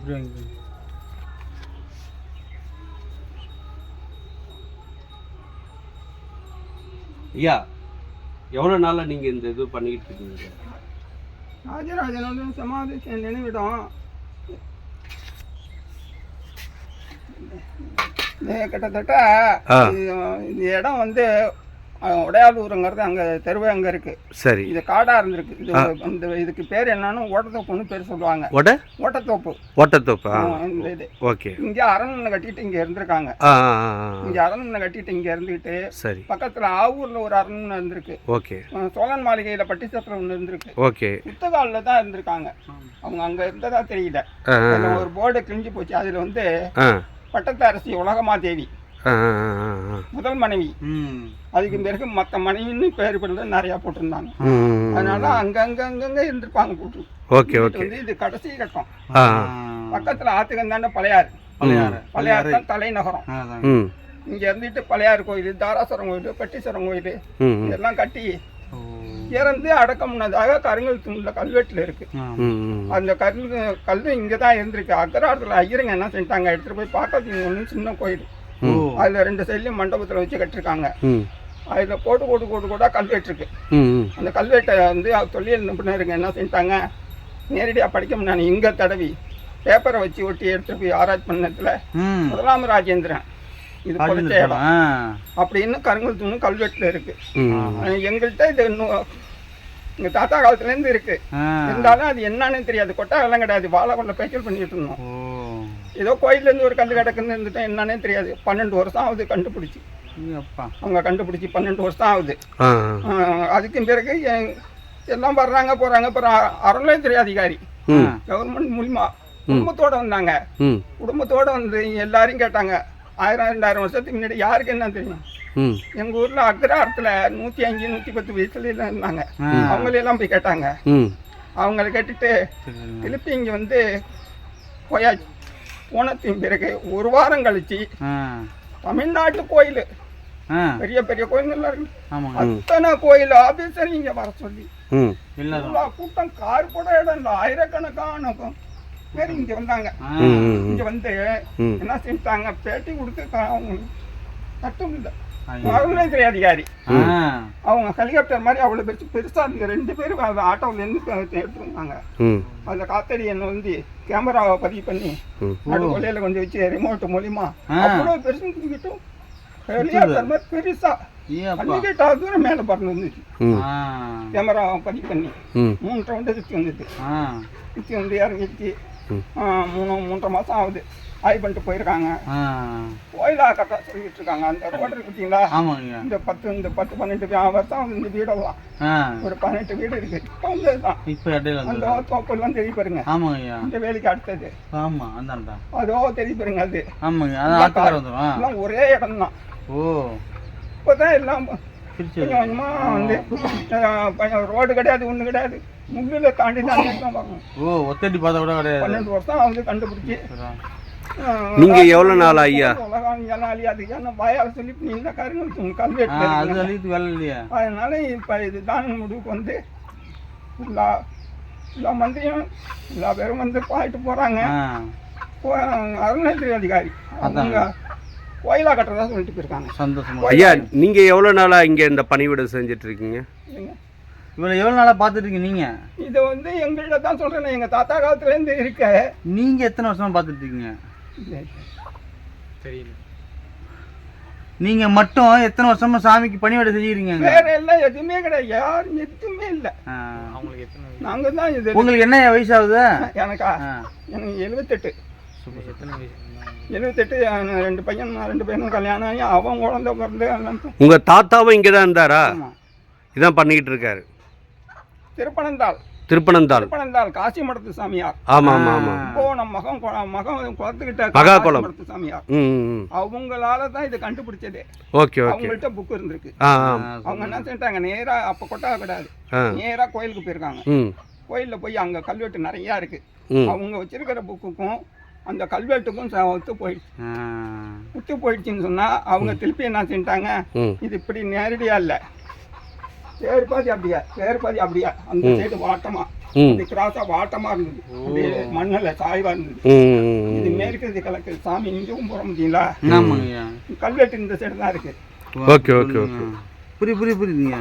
அப்படி வாங்கி ஐயா எவ்வளோ நாளாக நீங்கள் இந்த இது பண்ணிக்கிட்டு இருக்கீங்க? ராஜராஜனோட சமாதி நினைவிடம் கிட்டத்தட்ட இந்த இடம் வந்து அஹ், உடையாலூருங்கிறது அங்கே தெருவே அங்கே இருக்கு. சரி. இது காடாக இருந்திருக்கு. இது இந்த இதுக்கு பேர் என்னன்னு ஓட்டத்தோப்புன்னு பேர் சொல்லுவாங்க. ஒட ஓட்டத்தோப்பு. ஓட்டத்தோப்பா இந்த இது. ஓகே. இங்கே அரண்மனை கட்டிட்டு இங்கே இருந்திருக்காங்க. இங்கே அரண்மனை கட்டிட்டு இங்கே இருந்துக்கிட்டு சரி. பக்கத்தில் ஆவூரில் ஒரு அரண்மனை இருந்திருக்கு. ஓகே. சோழன் மாளிகையில் பட்டிச்சத்திரம் ஒன்று இருந்திருக்கு. ஓகே. புத்தகாலில் தான் இருந்திருக்காங்க. அவங்க அங்கே இருந்ததா தெரியல. ஒரு போர்டு கிழிஞ்சு போச்சு. அதில் வந்து ஆ, ஆ, ஆ, ஆ. முதல் மனைவி. ம். அதுக்கு பிறகு மற்ற மனைவின்னு பேர் பண்ணி நிறையா போட்டிருந்தாங்க. ம், அதனால அங்கங்க அங்கங்க இருந்திருப்பாங்க போட்டு ஓகே ஓகே. வந்து இது கடைசி கட்டம். பக்கத்துல ஆத்துக்கந்தாண்ட பழையாறு. பழையாறு. பழையாறு தான் தலைநகரம். இங்க இருந்துட்டு பழையாறு கோயில் தாராசுரம் கோயில் பட்டீஸ்வரம் கோயில் இதெல்லாம் கட்டி இறந்து அடக்கம் பண்ணதாக கருங்கல் தூண்ல கல்வெட்டுல இருக்கு. அந்த கல் கல் இங்கே தான் இருந்திருக்கு. அக்கராரத்தில் ஐயருங்க என்ன செஞ்சாங்க எடுத்துட்டு போய் பார்க்கறதுக்கு ஒன்று சின்ன கோயில். அதில் ரெண்டு சைட்லையும் மண்டபத்தில் வச்சு கட்டிருக்காங்க. அதில் போட்டு போட்டு போட்டு கூட கல்வெட்டு இருக்கு. அந்த கல்வெட்டை வந்து தொழில் நிபுணருங்க என்ன செஞ்சாங்க நேரடியாக படிக்க முடியாது இங்கே தடவி பேப்பரை வச்சு ஒட்டி எடுத்துட்டு போய் ஆராய்ச்சி பண்ணதுல முதலாம் ராஜேந்திரன் இது ராஜேந்திர இடம் அப்படின்னு கருங்கல் தூணு கல்வெட்டில் இருக்கு. எங்கள்கிட்ட இது இன்னும் எங்கள் தாத்தா காலத்துலேருந்து இருக்கு. ஆ. இருந்தாலும் அது என்னன்னு தெரியாது. கொட்டாவெல்லாம் கிடையாது. வாழை கொள்ள பேச்சல் பண்ணிட்டு இருந்தோம். ஏதோ கோயிலேருந்து ஒரு கல் கிடக்குன்னு இருந்துட்டு என்னன்னே தெரியாது. பன்னெண்டு வருஷம் ஆகுது கண்டுபிடிச்சி. அப்பா அவங்க கண்டுபிடிச்சி பன்னெண்டு வருஷம் ஆகுது. அதுக்கும் பிறகு எல்லாம் வர்றாங்க போகிறாங்க அப்புறம் அறநிலையத்துறை அதிகாரி. கவர்மெண்ட் மூலிமா குடும்பத்தோட வந்தாங்க. குடும்பத்தோட வந்து எல்லாரையும் கேட்டாங்க. ஆயிரம் ரெண்டாயிரம் வருஷத்துக்கு முன்னாடி யாருக்கு என்ன தெரியும்? ம். எங்கள் ஊரில் அக்ரஹாரத்தில் நூற்றி அஞ்சு நூற்றி பத்து வயசுல எல்லாம் இருந்தாங்க. அவங்களெல்லாம் போய் கேட்டாங்க. அவங்கள கேட்டுட்டு திருப்பி இங்கே வந்து போயாச்சு. போனத்தின் பிறகு ஒரு வாரம் கழிச்சு தமிழ்நாட்டு கோயில். பெரிய பெரிய ஆமாங்க. அத்தனை கோயில் ஆபீசர் இங்க வர சொல்லி. கூட்டம் கார் கூட இடம் இல்லை. ஆயிரக்கணக்கான பேர் இங்க வந்தாங்க. இங்க வந்து என்ன செஞ்சாங்க பேட்டி கொடுத்து க- அவங்க கட்டும் இல்லை அருணாச்சல அதிகாரி. ஆ. அவங்க ஹெலிகாப்டர் மாதிரி அவ்வளோ பெருசு பெருசா இருந்த ரெண்டு பேரும் அந்த ஆட்டோவில் இருந்து எடுத்து வந்தாங்க ம். அதில் காத்தடி என்ன வந்து கேமராவை பதிவு பண்ணி நடு கொள்ளையில கொண்டு வச்சு ரிமோட் மூலியமா ஆ. அவ்வளோ பெருசு தூக்கிட்டும். ஹெலிகாப்டர் மாதிரி பெருசா. ஏ அப்பா. பன்னிக்கிட்டாவது தூரம் மேலே பறந்து வந்துச்சு. ம். ஆ. கேமராவை பதிவு பண்ணி ம். மூணு ரவுண்டு சுற்றி வந்துச்சு. ஆ. சுற்றி வந்து. ஆ, மூணு மூன்றரை மாதம் ஆகுது. ஆய் பண்ணிட்டு போயிருக்காங்க. கோயிலா கரெக்டாக சொல்லிட்டு இருக்காங்க. அந்த ரோடு இருக்கு பார்த்தீங்களா ஆமாங்க. இந்த பத்து இந்த பத்து பன்னெண்டு வருஷம் இந்த வீடெல்லாம். ஒரு பதினெட்டு வீடு இருக்கு. இப்போ வந்து இப்போ அந்த வந்து தோப்பெல்லாம் தெரிய பாருங்க. ஆமாங்க இந்த வேலைக்கு அடுத்தது. ஆமா அதோ தெரிய பாருங்க அது. ஆமாங்க எல்லாம் ஒரே இடம் தான் ஓ. இப்போதான் எல்லாம் கொஞ்சம் கொஞ்சமாக வந்து ரோடு கிடையாது ஒன்றும் கிடையாது. முள்ளில் தாண்டி தான் பார்க்கணும் ஓ ஒத்தடி பார்த்தா கூட கிடையாது. பன்னெண்டு வருஷம் ஆகுது கண்டுபிடிச்சி. நீங்க எவ்வளவு நாள் ஐயா? அதனால இப்போ இதுதான் முடிவுக்கு வந்து எல்லா எல்லா மந்திரியும் எல்லா பேரும் வந்து பாயிட்டு போகிறாங்க ஆ. அருணாச்சல அதிகாரி. அவங்க கோயிலா கட்டுறதா சொல்லிட்டு போயிருக்காங்க. சந்தோஷமா. ஐயா நீங்க எவ்வளவு நாளா இங்க இந்த பணிவிடை செஞ்சுட்டு இருக்கீங்க. இவ்வளோ எவ்வளோ நாளாக பார்த்துட்டு இருக்கீங்க நீங்க? இது வந்து எங்கள்கிட்ட தான் சொல்கிறேன் எங்கள் தாத்தா காலத்துலேருந்து இருக்க. நீங்க எத்தனை வருஷமா பார்த்துட்டு இருக்கீங்க நீங்க மட்டும் எத்தனை வருஷமா சாமிக்கு பணிவிடை செஞ்சுக்கிறீங்க வேற எல்லாம் எதுவுமே கிடையாது. யாரும் எதுவுமே இல்லை. ஆ. நாங்கள் தான் இது உங்களுக்கு என்ன வயசாகுது? எனக்கா? ஆ. எனக்கு எழுபத்தெட்டு சூப்பர். எத்தனை வயசு? எழுபத்தெட்டு ரெண்டு பையன் ரெண்டு பையனும் கல்யாணம் ஆகி அவன் குழந்தை பிறந்து உங்க தாத்தாவும் இங்க தான் இருந்தாரா இதான் பண்ணிக்கிட்டு இருக்காரு. திருப்பனந்தாள். திருப்பனந்தாள். திருப்பனந்தாள் காசி மடத்து சாமியார். ஆமா ஆமா ஆமா. இப்போ நம்ம மகம் கு- மகம் குளத்துக்கிட்ட மகாகுளம். மடத்து சாமியார். அவங்களால தான் இது கண்டுபிடிச்சதே. Okay okay. அவங்கள்ட்ட புக் இருந்திருக்கு. அவங்க என்ன செஞ்சாங்க நேரா அப்ப கொட்டா கிடையாது ஆ. நேரா கோயிலுக்கு போயிருக்காங்க. கோயில்ல போய் அங்க கல்வெட்டு நிறையா இருக்கு. அவங்க வச்சிருக்கிற புக்குக்கும் அந்த கல்வெட்டுக்கும் ச- ஒத்து போயிடுச்சு. ஒத்து போயிடுச்சுன்னு சொன்னா அவங்க திருப்பி என்ன செஞ்சிட்டாங்க இது இப்படி நேரடியா இல்ல. பேர் பாதி அப்படியா? பேர் பாதி அப்படியா? அந்த சைடு வாட்டமா? இது கிராஸா வாட்டமா இருந்தது. அப்படியே மண்ணில் சாய்வா இருந்தது. இது மேற்கு இது கிழக்கு. சாமி இங்கேயும் போற முடியுங்களா? கல்வெட்டு இந்த சைடு தான் இருக்கு. Okay okay okay. புரியுது புரியுது புரியுதுங்க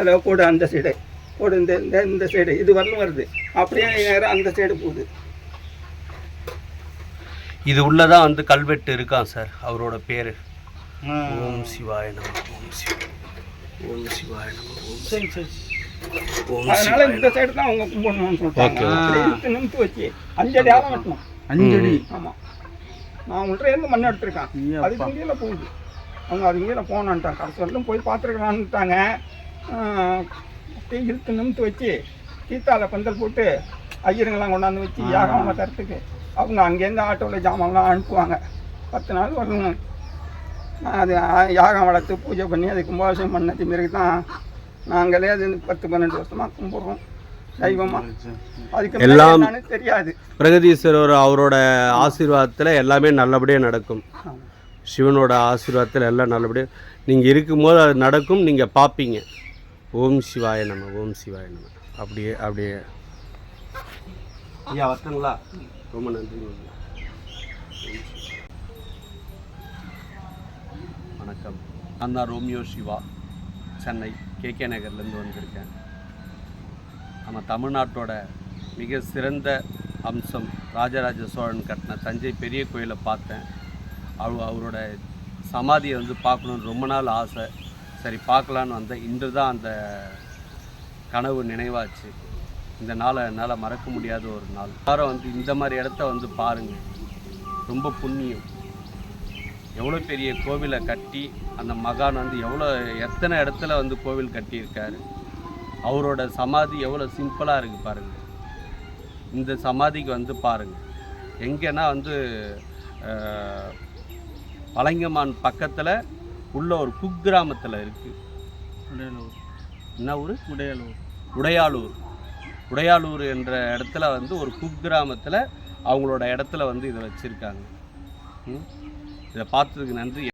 அதாவது கூட அந்த சைடு கூட இந்த இந்த இந்த சைடு இது வரலும் வருது. அப்படியே நேரம் அந்த சைடு போகுது. இது உள்ளதான் வந்து கல்வெட்டு இருக்கான் சார் அவரோட பேரு. ஓம் சிவாய நம ஓம் சிவாய ஓம் சிவாய நம ஓம் சரி சரி. அதனால இந்த சைடு தான் அவங்க கும்பிடணும்னு சொல்லிட்டாங்க. நிமித்து வச்சு அஞ்சடி ஆழம் வெட்டணும். அஞ்சடி. ஆமாம் நான் உங்கள்கிட்ட இருந்து மண் எடுத்திருக்கேன். அதுக்கு இங்கேயில போகுது. அவங்க அது இங்கேயில போனான்ட்டாங்க. கடைசி வரலும் போய் பார்த்துருக்கலான்ட்டாங்க இழுத்து நிமித்து வச்சு கீத்தால பந்தல் போட்டு ஐயருங்கெல்லாம் கொண்டாந்து வச்சு யாகம் தரத்துக்கு. அவங்க அங்கேருந்து ஆட்டோவில் ஜாமான்லாம் அனுப்புவாங்க. பத்து நாள் வரணும். அது யாகம் வளர்த்து பூஜை பண்ணி அது கும்பாபிஷேகம் பண்ணது பிறகு தான் நாங்களே அது பத்து பன்னெண்டு வருஷமாக கும்பிட்றோம். தெய்வமாக அதுக்கு எல்லாம் தெரியாது. பிரகதீஸ்வரர் அவரோட ஆசீர்வாதத்தில் எல்லாமே நல்லபடியாக நடக்கும். சிவனோட ஆசீர்வாதத்தில் எல்லாம் நல்லபடியாக நீங்கள் இருக்கும்போது அது நடக்கும் நீங்கள் பார்ப்பீங்க ஓம் சிவாய நம ஓம் சிவாய நம. அப்படியே அப்படியே. ஐயா வரட்டுங்களா ரொம்ப நன்றிங்க வணக்கம். நான் தான் ரோமியோ சிவா. சென்னை கேகே நகர்லேருந்து வந்திருக்கேன். நம்ம தமிழ்நாட்டோட மிக சிறந்த அம்சம் ராஜராஜ சோழன் கட்டின தஞ்சை பெரிய கோயிலை பார்த்தேன். அவ அவரோட சமாதியை வந்து பார்க்கணுன்னு ரொம்ப நாள் ஆசை. சரி பார்க்கலான்னு வந்தேன். இன்று தான் அந்த கனவு நினைவாச்சு. இந்த நாளை என்னால் மறக்க முடியாத ஒரு நாள். எல்லாரும் வந்து இந்த மாதிரி இடத்த வந்து பாருங்கள் ரொம்ப புண்ணியம். எவ்வளோ பெரிய கோவிலை கட்டி அந்த மகான் வந்து எவ்வளோ எத்தனை இடத்துல வந்து கோவில் கட்டியிருக்காரு? அவரோட சமாதி எவ்வளோ சிம்பிளாக இருக்குது பாருங்கள் இந்த சமாதிக்கு வந்து பாருங்கள் எங்கன்னா வந்து பழங்கமான் பக்கத்தில் உள்ள ஒரு குக்கிராமத்தில் இருக்குது உடையலூர். என்ன ஊர்? உடையலூர். உடையாளூர் உடையாளூர் என்ற இடத்துல வந்து ஒரு குக்கிராமத்தில் அவங்களோட இடத்துல வந்து இதை வச்சுருக்காங்க. இதை பார்த்ததுக்கு நன்றி.